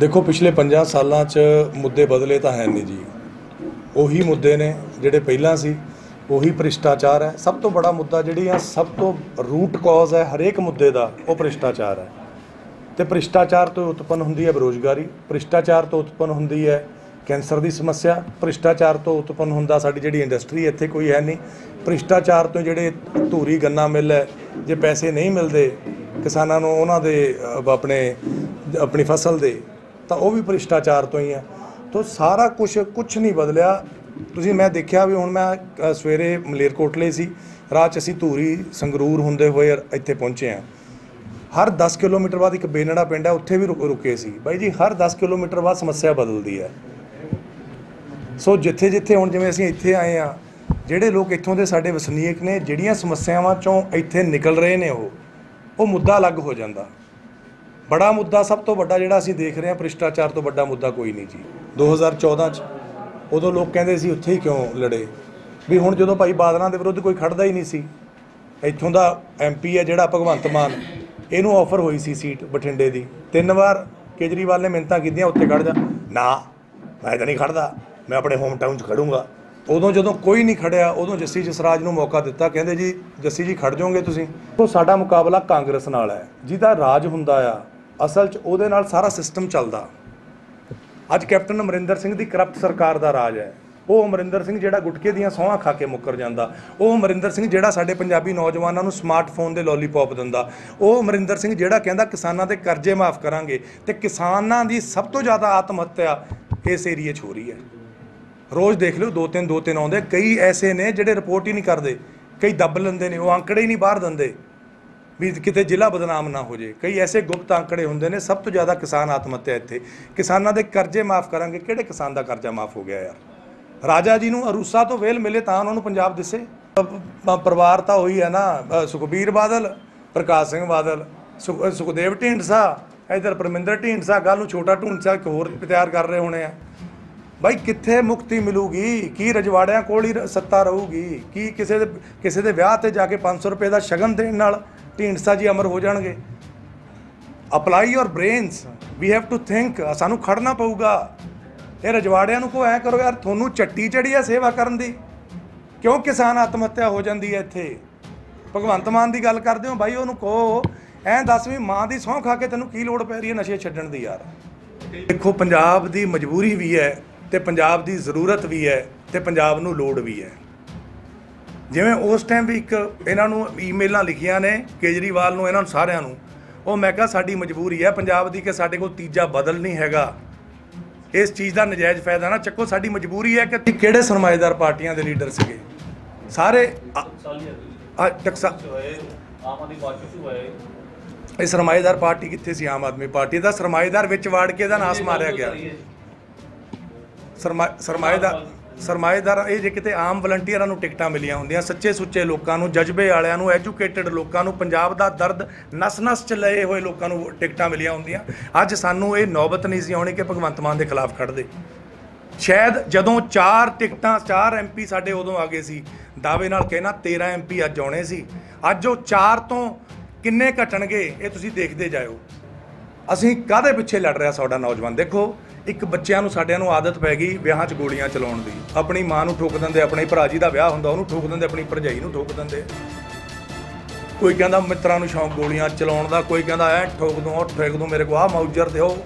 ਦੇਖੋ, ਪਿਛਲੇ 50 ਸਾਲਾਂ 'ਚ ਮੁੱਦੇ ਬਦਲੇ ਤਾਂ ਹੈ ਨਹੀਂ ਜੀ। ਉਹੀ ਮੁੱਦੇ ਨੇ ਜਿਹੜੇ ਪਹਿਲਾਂ ਸੀ, ਉਹੀ ਭ੍ਰਿਸ਼ਟਾਚਾਰ ਹੈ। ਸਭ ਤੋਂ ਬੜਾ ਮੁੱਦਾ ਜਿਹੜੀ ਆ, ਸਭ ਤੋਂ ਰੂਟ ਕਾਜ਼ ਹੈ ਹਰੇਕ ਮੁੱਦੇ ਦਾ, ਉਹ ਭ੍ਰਿਸ਼ਟਾਚਾਰ ਹੈ। ਤੇ ਭ੍ਰਿਸ਼ਟਾਚਾਰ ਤੋਂ ਉਤਪੰਨ ਹੁੰਦੀ ਹੈ ਬੇਰੋਜ਼ਗਾਰੀ, ਭ੍ਰਿਸ਼ਟਾਚਾਰ ਤੋਂ ਉਤਪੰਨ ਹੁੰਦੀ ਹੈ ਕੈਂਸਰ ਦੀ ਸਮੱਸਿਆ, ਭ੍ਰਿਸ਼ਟਾਚਾਰ ਤੋਂ ਉਤਪੰਨ ਹੁੰਦਾ ਸਾਡੀ ਜਿਹੜੀ ਇੰਡਸਟਰੀ ਇੱਥੇ ਕੋਈ ਹੈ ਨਹੀਂ। ਭ੍ਰਿਸ਼ਟਾਚਾਰ ਤੋਂ ਜਿਹੜੇ ਧੂਰੀ ਗੰਨਾ ਮਿਲ ਹੈ, ਜੇ ਪੈਸੇ ਨਹੀਂ ਮਿਲਦੇ ਕਿਸਾਨਾਂ ਨੂੰ ਉਹਨਾਂ ਦੇ ਆਪਣੇ, ਆਪਣੀ ਫਸਲ ਦੇ ਤਾਂ ਉਹ ਵੀ ਭ੍ਰਿਸ਼ਟਾਚਾਰ ਤੋਂ ਹੀ ਹੈ। ਤੋਂ ਸਾਰਾ ਕੁਝ ਕੁਝ ਨਹੀਂ ਬਦਲਿਆ। ਤੁਸੀਂ, ਮੈਂ ਦੇਖਿਆ ਵੀ ਹੁਣ ਮੈਂ ਸਵੇਰੇ ਮਲੇਰਕੋਟਲੇ ਸੀ। ਰਾਹ 'ਚ ਅਸੀਂ ਧੂਰੀ, ਸੰਗਰੂਰ ਹੁੰਦੇ ਹੋਏ ਇੱਥੇ ਪਹੁੰਚੇ ਹਾਂ। ਹਰ 10 ਕਿਲੋਮੀਟਰ ਬਾਅਦ ਇੱਕ ਬੇਨੜਾ ਪਿੰਡ ਹੈ, ਉੱਥੇ ਵੀ ਰੁਕ- ਰੁਕੇ ਸੀ। ਬਾਈ ਜੀ, ਹਰ 10 ਕਿਲੋਮੀਟਰ ਬਾਅਦ ਸਮੱਸਿਆ ਬਦਲਦੀ ਹੈ। ਸੋ ਜਿੱਥੇ ਜਿੱਥੇ ਹੁਣ ਜਿਵੇਂ ਅਸੀਂ ਇੱਥੇ ਆਏ ਆ ਜਿਹੜੇ ਲੋਕ ਇੱਥੋਂ ਦੇ ਸਾਡੇ ਵਸਨੀਕ ਨੇ, ਜਿਹੜੀਆਂ ਸਮੱਸਿਆਵਾਂ ਚੋਂ ਇੱਥੇ ਨਿਕਲ ਰਹੇ ਨੇ ਉਹ ਉਹ ਮੁੱਦਾ ਅਲੱਗ ਹੋ ਜਾਂਦਾ। ਬੜਾ ਮੁੱਦਾ, ਸਭ ਤੋਂ ਵੱਡਾ ਜਿਹੜਾ ਅਸੀਂ ਦੇਖ ਰਹੇ ਹਾਂ, ਭ੍ਰਿਸ਼ਟਾਚਾਰ ਤੋਂ ਵੱਡਾ ਮੁੱਦਾ ਕੋਈ ਨਹੀਂ ਜੀ। 2014 ਚ ਉਦੋਂ ਲੋਕ ਕਹਿੰਦੇ ਸੀ, ਉੱਥੇ ਹੀ ਕਿਉਂ ਲੜੇ? ਵੀ ਹੁਣ ਜਦੋਂ ਭਾਈ ਬਾਦਲਾਂ ਦੇ ਵਿਰੁੱਧ ਕੋਈ ਖੜਦਾ ਹੀ ਨਹੀਂ ਸੀ, ਇੱਥੋਂ ਦਾ ਐਮਪੀ ਹੈ ਜਿਹੜਾ ਭਗਵੰਤ ਮਾਨ, ਇਹਨੂੰ ਆਫਰ ਹੋਈ ਸੀ ਸੀਟ ਬਠਿੰਡੇ ਦੀ। ਤਿੰਨ ਵਾਰ ਕੇਜਰੀਵਾਲ ਨੇ ਮਿੰਤਾਂ ਕੀਤੀਆਂ, ਉੱਥੇ ਖੜ ਜਾ। ਨਾ, ਮੈਂ ਤਾਂ ਨਹੀਂ ਖੜਦਾ, ਮੈਂ ਆਪਣੇ ਹੋਮ ਟਾਊਨ 'ਚ ਖੜੂੰਗਾ। ਉਦੋਂ ਜਦੋਂ ਕੋਈ ਨਹੀਂ ਖੜਿਆ, ਉਦੋਂ ਜੱਸੀ ਜਸਰਾਜ ਨੂੰ ਮੌਕਾ ਦਿੱਤਾ, ਕਹਿੰਦੇ ਜੀ, ਜੱਸੀ ਜੀ, ਖੜ ਜਾਓਗੇ ਤੁਸੀਂ? ਉਹ ਸਾਡਾ ਮੁਕਾਬਲਾ ਕਾਂਗਰਸ ਨਾਲ ਹੈ। ਜਿਹਦਾ ਰਾਜ ਹੁੰਦਾ ਆ ਅਸਲ 'ਚ ਉਹਦੇ ਨਾਲ ਸਾਰਾ ਸਿਸਟਮ ਚੱਲਦਾ। ਅੱਜ ਕੈਪਟਨ ਅਮਰਿੰਦਰ ਸਿੰਘ ਦੀ ਕਰਪਟ ਸਰਕਾਰ ਦਾ ਰਾਜ ਹੈ। ਉਹ ਅਮਰਿੰਦਰ ਸਿੰਘ ਜਿਹੜਾ ਗੁਟਕੇ ਦੀਆਂ ਸੌਹਾਂ ਖਾ ਕੇ ਮੁੱਕਰ ਜਾਂਦਾ। ਉਹ ਅਮਰਿੰਦਰ ਸਿੰਘ ਜਿਹੜਾ ਸਾਡੇ ਪੰਜਾਬੀ ਨੌਜਵਾਨਾਂ ਨੂੰ ਸਮਾਰਟਫੋਨ ਦੇ ਲੋਲੀਪੌਪ ਦਿੰਦਾ। ਉਹ ਅਮਰਿੰਦਰ ਸਿੰਘ ਜਿਹੜਾ ਕਹਿੰਦਾ ਕਿਸਾਨਾਂ ਦੇ ਕਰਜ਼ੇ ਮਾਫ ਕਰਾਂਗੇ ਤੇ ਕਿਸਾਨਾਂ ਦੀ ਸਭ ਤੋਂ ਜ਼ਿਆਦਾ ਆਤਮ ਹੱਤਿਆ ਇਸ ਏਰੀਏ 'ਚ ਹੋ ਰਹੀ ਹੈ। ਰੋਜ਼ ਦੇਖ ਲਿਓ, ਦੋ ਤਿੰਨ ਦੋ ਤਿੰਨ ਆਉਂਦੇ ਕਈ ਐਸੇ ਨੇ ਜਿਹੜੇ ਰਿਪੋਰਟ ਹੀ ਨਹੀਂ ਕਰਦੇ। ਕਈ ਦੱਬ ਲੈਂਦੇ ਨੇ, ਉਹ ਅੰਕੜੇ ਹੀ ਨਹੀਂ ਬਾਹਰ ਦਿੰਦੇ। ਵੀ ਕਿਤੇ ਜ਼ਿਲ੍ਹਾ ਬਦਨਾਮ ਨਾ ਹੋ ਜੇ ਕਈ ਐਸੇ ਗੁਪਤ ਅੰਕੜੇ ਹੁੰਦੇ ਨੇ, ਸਭ ਤੋਂ ਜ਼ਿਆਦਾ ਕਿਸਾਨ ਆਤਮ ਹੱਤਿਆ ਇੱਥੇ। ਕਿਸਾਨਾਂ ਦੇ ਕਰਜ਼ੇ ਮਾਫ ਕਰਾਂਗੇ। ਕਿਹੜੇ ਕਿਸਾਨ ਦਾ ਕਰਜ਼ਾ ਮਾਫ ਹੋ ਗਿਆ ਯਾਰ? ਰਾਜਾ ਜੀ ਨੂੰ ਅਰੂਸਾ ਤੋਂ ਵੇਲ ਮਿਲੇ ਤਾਂ ਉਹਨਾਂ ਨੂੰ ਪੰਜਾਬ ਦਿਸੇ। ਪਰਿਵਾਰ ਤਾਂ ਉਹੀ ਹੈ ਨਾ ਸੁਖਬੀਰ ਬਾਦਲ, ਪ੍ਰਕਾਸ਼ ਸਿੰਘ ਬਾਦਲ ਸੁਖ- ਸੁਖਦੇਵ ਢੀਂਡਸਾ, ਇਧਰ ਪਰਮਿੰਦਰ ਢੀਂਡਸਾ ਕੱਲ ਨੂੰ ਛੋਟਾ ਢੂੰਡਸਾ ਇੱਕ ਹੋਰ ਤਿਆਰ ਕਰ ਰਹੇ ਹੋਣੇ ਆ। ਬਾਈ ਕਿੱਥੇ ਮੁਕਤੀ ਮਿਲੂਗੀ? ਕੀ ਰਜਵਾੜਿਆਂ ਕੋਲ ਹੀ ਸੱਤਾ ਰਹੂਗੀ? ਕੀ ਕਿਸੇ ਦੇ ਕਿਸੇ ਦੇ ਵਿਆਹ ਤੇ ਜਾ ਕੇ 500 ਰੁਪਏ ਦਾ ਸ਼ਗਨ ਦੇਣ ਨਾਲ ਢੀਂਡਸਾ ਜੀ ਅਮਰ ਹੋ ਜਾਣਗੇ। Apply your brains we have to think ਸਾਨੂੰ ਖੜਨਾ ਪਊਗਾ। ਇਹ ਰਜਵਾੜਿਆਂ ਨੂੰ ਕੋ ਐ ਕਰੋ ਯਾਰ, ਤੁਹਾਨੂੰ ਚੱਟੀ ਚੜੀ ਆ ਸੇਵਾ ਕਰਨ ਦੀ। ਕਿਉਂ ਕਿਸਾਨ ਆਤਮ ਹੱਤਿਆ ਹੋ ਜਾਂਦੀ ਹੈ ਇੱਥੇ? ਭਗਵੰਤ ਮਾਨ ਦੀ ਗੱਲ ਕਰਦੇ ਹੋ ਬਾਈ, ਉਹਨੂੰ ਕਹੋ, ਐਂ ਦੱਸ ਵੀ ਮਾਂ ਦੀ ਸਹੁੰ ਖਾ ਕੇ ਤੈਨੂੰ ਕੀ ਲੋੜ ਪੈ ਰਹੀ ਹੈ ਨਸ਼ੇ ਛੱਡਣ ਦੀ ਯਾਰ? ਦੇਖੋ, ਪੰਜਾਬ ਦੀ ਮਜਬੂਰੀ ਵੀ ਹੈ ਤੇ ਪੰਜਾਬ ਦੀ ਜ਼ਰੂਰਤ ਵੀ ਹੈ ਤੇ ਪੰਜਾਬ ਨੂੰ ਲੋੜ ਵੀ ਹੈ। ਜਿਵੇਂ ਉਸ ਟਾਈਮ ਵੀ ਇੱਕ ਇਹਨਾਂ ਨੂੰ ਈਮੇਲਾਂ ਲਿਖੀਆਂ ਨੇ, ਕੇਜਰੀਵਾਲ ਨੂੰ, ਇਹਨਾਂ ਨੂੰ ਸਾਰਿਆਂ ਨੂੰ, ਉਹ ਮੈਂ ਕਿਹਾ ਸਾਡੀ ਮਜਬੂਰੀ ਹੈ ਪੰਜਾਬ ਦੀ ਕਿ ਸਾਡੇ ਕੋਲ ਤੀਜਾ ਬਦਲ ਨਹੀਂ ਹੈਗਾ। ਇਸ ਚੀਜ਼ ਦਾ ਨਜਾਇਜ਼ ਫਾਇਦਾ ਨਾ ਚੱਕੋ, ਸਾਡੀ ਮਜਬੂਰੀ ਹੈ ਕਿ ਕਿਹੜੇ ਸਰਮਾਏਦਾਰ ਪਾਰਟੀਆਂ ਦੇ ਲੀਡਰ ਸੀਗੇ? ਸਾਰੇ ਟਕਸਾ ਆਮ ਆਦਮੀ ਪਾਰਟੀ ਹੋਏ ਇਹ ਸਰਮਾਏਦਾਰ ਪਾਰਟੀ ਕਿੱਥੇ ਸੀ? ਆਮ ਆਦਮੀ ਪਾਰਟੀ ਦਾ ਸਰਮਾਏਦਾਰ ਵਿੱਚ ਵਾੜ ਕੇ ਇਹਦਾ ਨਾਸ ਮਾਰਿਆ ਗਿਆ। ਸਰਮਾ ਸਰਮਾਏਦਾਰ ਸਰਮਾਏਦਾਰ ਇਹ ਜੇ ਕਿਤੇ ਆਮ ਵਲੰਟੀਅਰਾਂ ਨੂੰ ਟਿਕਟਾਂ ਮਿਲੀਆਂ ਹੁੰਦੀਆਂ, ਸੱਚੇ ਸੁੱਚੇ ਲੋਕਾਂ ਨੂੰ, ਜਜ਼ਬੇ ਵਾਲਿਆਂ ਨੂੰ, ਐਜੂਕੇਟਿਡ ਲੋਕਾਂ ਨੂੰ, ਪੰਜਾਬ ਦਾ ਦਰਦ ਨਸ-ਨਸ ਚ ਲਏ ਹੋਏ ਲੋਕਾਂ ਨੂੰ ਟਿਕਟਾਂ ਮਿਲੀਆਂ ਹੁੰਦੀਆਂ। ਅੱਜ ਸਾਨੂੰ ਇਹ ਨੌਬਤ ਨਹੀਂ ਸੀ ਆਉਣੀ ਕਿ ਭਗਵੰਤ ਮਾਨ ਦੇ ਖਿਲਾਫ ਖੜਦੇ ਸ਼ਾਇਦ ਜਦੋਂ ਚਾਰ ਟਿਕਟਾਂ, ਚਾਰ ਐਮਪੀ ਸਾਡੇ ਉਦੋਂ ਆ ਗਏ ਸੀ, ਦਾਅਵੇ ਨਾਲ ਕਹਿਣਾ 13 ਐਮਪੀ ਅੱਜ ਆਉਣੇ ਸੀ। ਅੱਜ ਉਹ ਚਾਰ ਤੋਂ ਕਿੰਨੇ ਘਟਣਗੇ, ਇਹ ਤੁਸੀਂ ਦੇਖਦੇ ਜਾਇਓ। ਅਸੀਂ ਕਾਹਦੇ ਪਿੱਛੇ ਲੜ ਰਿਹਾ ਸਾਡਾ ਨੌਜਵਾਨ? ਦੇਖੋ ਇੱਕ ਬੱਚਿਆਂ ਨੂੰ, ਸਾਡਿਆਂ ਨੂੰ ਆਦਤ ਪੈ ਗਈ ਵਿਆਹਾਂ 'ਚ ਗੋਲੀਆਂ ਚਲਾਉਣ ਦੀ। ਆਪਣੀ ਮਾਂ ਨੂੰ ਠੋਕ ਦਿੰਦੇ, ਆਪਣੇ ਭਰਾ ਜੀ ਦਾ ਵਿਆਹ ਹੁੰਦਾ, ਉਹਨੂੰ ਠੋਕ ਦਿੰਦੇ, ਆਪਣੀ ਭਰਜਾਈ ਨੂੰ ਠੋਕ ਦਿੰਦੇ। ਕੋਈ ਕਹਿੰਦਾ ਮਿੱਤਰਾਂ ਨੂੰ ਸ਼ੌਂਕ ਗੋਲੀਆਂ ਚਲਾਉਣ ਦਾ, ਕੋਈ ਕਹਿੰਦਾ ਐ ਠੋਕ ਦੋ, ਉਹ ਠੋਕ ਦੋ ਮੇਰੇ ਕੋ ਆ ਮਾਊਜਰ ਦਿਓ।